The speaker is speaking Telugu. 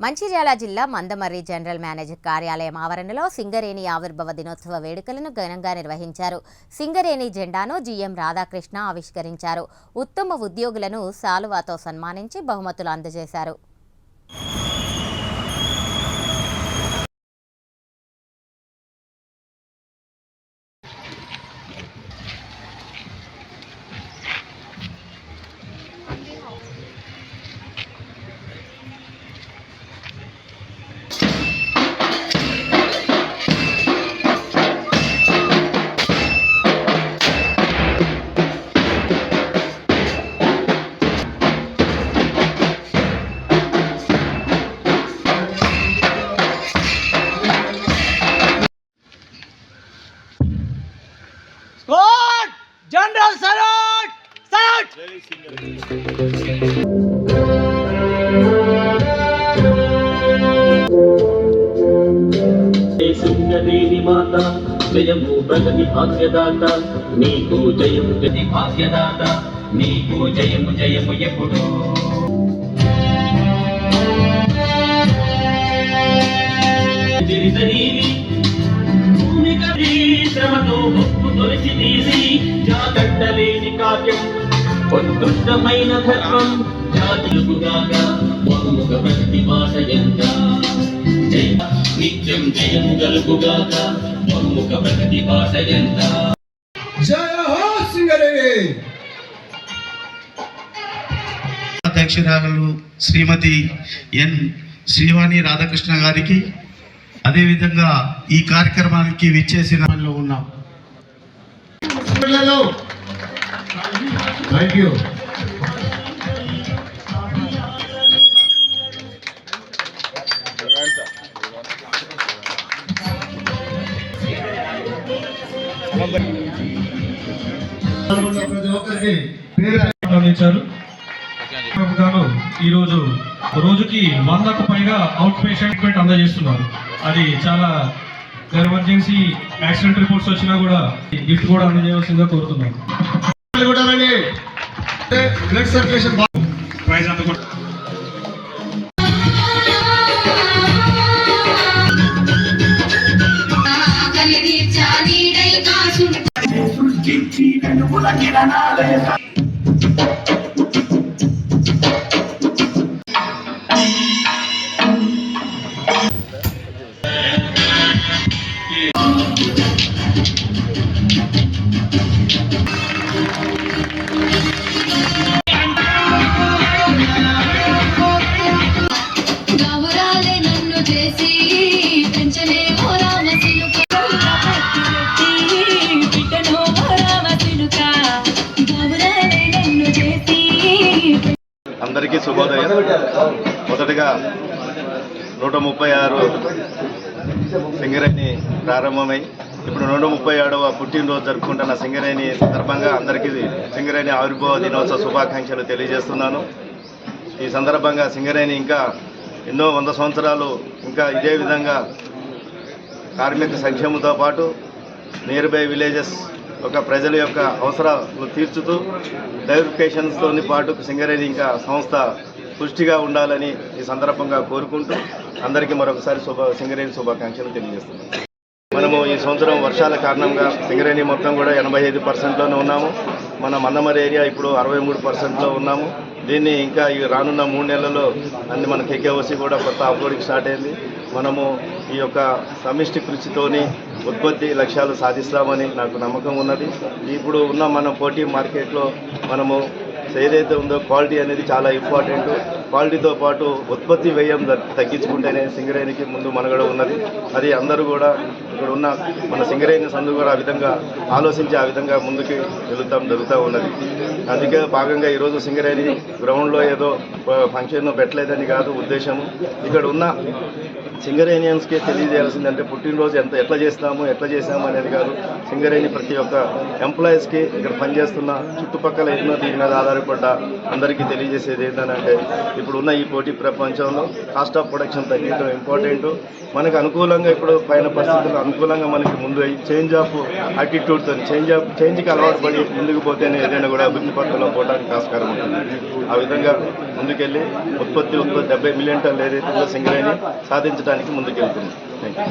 మంచిర్యాల జిల్లా మందమర్రి జనరల్ మేనేజర్ కార్యాలయం ఆవరణలో సింగరేణి ఆవిర్భావ దినోత్సవ వేడుకలను ఘనంగా నిర్వహించారు. సింగరేణి జెండాను జీఎం రాధాకృష్ణ ఆవిష్కరించారు. ఉత్తమ ఉద్యోగులను శాలువాతో సన్మానించి బహుమతులు అందజేశారు. దేవి మాత జయము ప్రగతి భాగ్యదాత నీకు జయము గతి భాగ్యదాత నీకు జయము జయము ఎప్పుడు? భూమి కది శ్రమతో ఒప్పు తొలిచి తీసి జాగట్టలేని కావ్యం ఉత్కృష్టమైన ధర్మం బహుముఖ నిత్యం జయము గలుగుగాక బహుముఖ ప్రగతి మాట ఎంత జయ హో సింగరేణి! అధ్యక్షురాలు శ్రీమతి ఎన్ శ్రీవాణి రాధాకృష్ణ గారికి అదేవిధంగా ఈ కార్యక్రమానికి విచ్చేసిన పనిలో ఉన్నాం థ్యాంక్ యూ ప్రతి ఒక్కరికి పేరు గాను ఈరోజు రోజుకి వందకు పైగా అవుట్ పేషెంట్ అందజేస్తున్నారు. అది చాలా ఎమర్జెన్సీ యాక్సిడెంట్ రిపోర్ట్స్ వచ్చినా కూడా గిఫ్ట్ కూడా అందజేయవలసిందిగా కోరుతున్నాను బ్లడ్ సర్క్యులేషన్ ప్రైజ్ అందుకుంటారు కలిదీర్చానీడై కాసుంట గౌరాలే చేసి నన్ను చేసి అందరికీ శుభోదయం. మొదటగా నూట ముప్పై ఆరు సింగరేణి ప్రారంభమై ఇప్పుడు నూట ముప్పై ఏడవ పుట్టినరోజు జరుపుకుంటున్న సింగరేణి సందర్భంగా అందరికీ సింగరేణి ఆవిర్భావ దినోత్సవ శుభాకాంక్షలు తెలియజేస్తున్నాను. ఈ సందర్భంగా సింగరేణి ఇంకా ఎన్నో వంద సంవత్సరాలు ఇంకా ఇదే విధంగా కార్మిక సంక్షేమంతో పాటు నియర్ బై విలేజెస్ ఒక ప్రజల యొక్క అవసరాలు తీర్చుతూ డైవర్ఫికేషన్స్తో పాటు సింగరేణి ఇంకా సంస్థ పుష్టిగా ఉండాలని ఈ సందర్భంగా కోరుకుంటూ అందరికీ మరొకసారి శుభ సింగరేణి శుభాకాంక్షలు తెలియజేస్తున్నాను. మనము ఈ సంవత్సరం వర్షాల కారణంగా సింగరేణి మొత్తం కూడా ఎనభై ఐదు పర్సెంట్లోనే ఉన్నాము. మన మన్నమరి ఏరియా ఇప్పుడు అరవై మూడు పర్సెంట్లో ఉన్నాము. దీన్ని ఇంకా ఈ రానున్న మూడు నెలల్లో అన్ని మన కేకేఓసి కూడా కొత్త అప్లోడింగ్ స్టార్ట్ అయింది. మనము ఈ యొక్క సమిష్టి కృషితోని ఉత్పత్తి లక్ష్యాలు సాధిస్తామని నాకు నమ్మకం ఉన్నది. ఇప్పుడు ఉన్న మన పోటీ మార్కెట్లో మనము ఏదైతే ఉందో క్వాలిటీ అనేది చాలా ఇంపార్టెంట్. క్వాలిటీతో పాటు ఉత్పత్తి వ్యయం తగ్గించుకుంటేనే సింగరేణికి ముందు మనగడ ఉన్నది. అది అందరూ కూడా ఇక్కడ ఉన్న మన సింగరేణి సందు కూడా ఆ విధంగా ఆలోచించి ఆ విధంగా ముందుకు వెళుతాం జరుగుతూ ఉన్నది. అందుకే భాగంగా ఈరోజు సింగరేణి గ్రౌండ్లో ఏదో ఫంక్షన్ పెట్టలేదని కాదు ఉద్దేశము. ఇక్కడ ఉన్న సింగరేనియన్స్కి తెలియజేయాల్సిందంటే పుట్టినరోజు ఎంత ఎట్లా చేస్తాము ఎట్లా చేసాము అనేది కాదు. సింగరేణి ప్రతి ఒక్క ఎంప్లాయీస్కి ఇక్కడ పనిచేస్తున్న చుట్టుపక్కల ఎన్నో దీని మీద ఆధారపడ్డ అందరికీ తెలియజేసేది ఏంటంటే ఇప్పుడున్న ఈ పోటీ ప్రపంచంలో కాస్ట్ ఆఫ్ ప్రొడక్షన్ తగ్గించడం ఇంపార్టెంట్. మనకు అనుకూలంగా ఇప్పుడు పైన పరిస్థితులు అనుకూలంగా మనకి ముందు చేంజ్ ఆఫ్ యాటిట్యూడ్తో చేంజ్ ఆఫ్ చేంజ్కి అలవాటు పడి ముందుకు పోతేనే ఏదైనా కూడా అభివృద్ధి పథకంలో పోవడానికి ఆస్కారం ఉంటుంది. ఆ విధంగా ముందుకెళ్ళి ఉత్పత్తి ఉత్పత్తి డెబ్బై మిలియన్ టన్నులు ఏదైతే ఉందో సింగరేణి సాధించడానికి ముందుకెళ్తుంది. Thank you